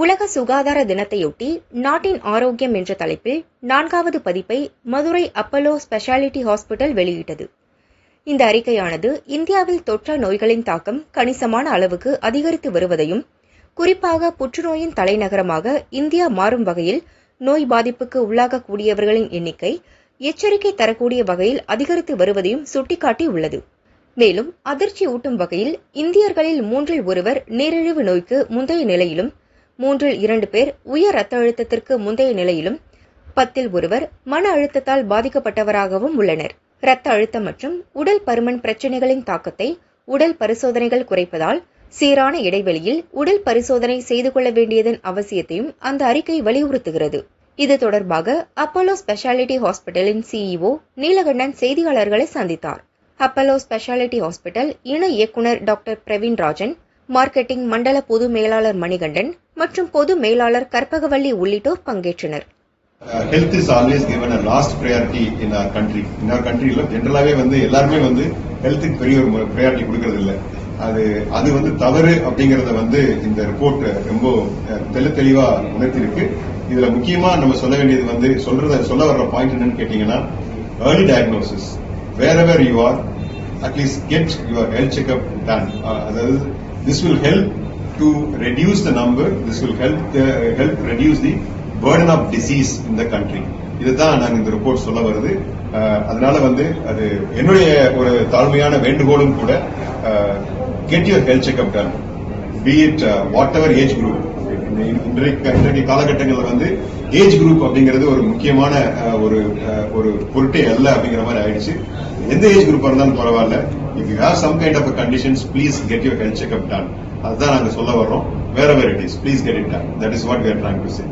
உலக சுகாதார தினத்தையொட்டி நாட்டின் ஆரோக்கியம் என்ற தலைப்பில் நான்காவது பதிப்பை மதுரை அப்பல்லோ ஸ்பெஷாலிட்டி ஹாஸ்பிட்டல் வெளியிட்டது. இந்த அறிக்கையானது இந்தியாவில் தொற்ற நோய்களின் தாக்கம் கணிசமான அளவுக்கு அதிகரித்து வருவதையும் குறிப்பாக புற்றுநோயின் தலைநகரமாக இந்தியா மாறும் வகையில் நோய் பாதிப்புக்கு உள்ளாகக்கூடியவர்களின் எண்ணிக்கை எச்சரிக்கை தரக்கூடிய வகையில் அதிகரித்து வருவதையும் சுட்டிக்காட்டி உள்ளது மேலும் அதிர்ச்சி ஊட்டும் வகையில் இந்தியர்களில் மூன்றில் ஒருவர் நீரிழிவு நோய்க்கு முந்தைய நிலையிலும் மூன்றில் இரண்டு பேர் உயர் ரத்த அழுத்தத்திற்கு முந்தைய நிலையிலும் பத்தில் ஒருவர் மன அழுத்தத்தால் பாதிக்கப்பட்டவராகவும் உள்ளனர். இரத்த அழுத்தம் மற்றும் உடல் பருமன் பிரச்சினைகளின் தாக்கத்தை உடல் பரிசோதனைகள் குறைப்பதால் சீரான இடைவெளியில் உடல் பரிசோதனை செய்து கொள்ள வேண்டியதன் அவசியத்தையும் அந்த அறிக்கை வலியுறுத்துகிறது. இது தொடர்பாக அப்போலோ ஸ்பெஷாலிட்டி ஹாஸ்பிட்டலின் சிஇஓ நீலகண்டன் செய்தியாளர்களை சந்தித்தார். அப்பல்லோ ஸ்பெஷாலிட்டி ஹாஸ்பிட்டல் இணை இயக்குனர் டாக்டர் பிரவீன் ராஜன் மார்க்கெட்டிங் மண்டல பொது மேலாளர் மணிகண்டன் மற்றும் பொது மேலாளர் கற்பகவள்ளி உள்ளிட்டோர் பங்கேற்றனர். Health is always given a last priority in our country in our கண்ட்ரியில் ஜென்ரலாகவே வந்து எல்லாருமே வந்து ஹெல்த்துக்கு பெரிய ஒரு ப்ரையாரிட்டி கொடுக்கறது இல்லை அது அது வந்து தவறு அப்படிங்கறத வந்து இந்த ரிப்போர்ட் ரொம்ப uh, தெளி தெளிவா உணர்த்திருக்கு இதுல முக்கியமா நம்ம சொல்ல வேண்டியது வந்து சொல்றத சொல்ல வர்ற பாயிண்ட் என்னன்னு கேட்டீங்கன்னா early diagnosis wherever you are at least get your health checkup done அதாவது this will help to reduce the number this will uh, help reduce the burden of disease in the country இதுதான் நாங்க இந்த report சொல்ல வருது. Uh, அதனால வந்து அது என்னுடைய ஒரு தாழ்மையான வேண்டுகோளும் கூட get your health checkup done be it what uh, ever age group இன்றைக்கு இன்றைக்கு காலகட்டங்களில் வந்து ஏஜ் குரூப் அப்படிங்கிறது ஒரு முக்கியமான ஒரு ஒரு பொருட்டே அல்ல அப்படிங்கிற மாதிரி ஆயிடுச்சு. எந்த ஏஜ் குரூப் இருந்தாலும் பரவாயில்ல. If you have some kind of conditions please get your health checkup done அதுதான் நாங்க சொல்ல வர்றோம். வேற வேற it is please get it done that is what we're trying to say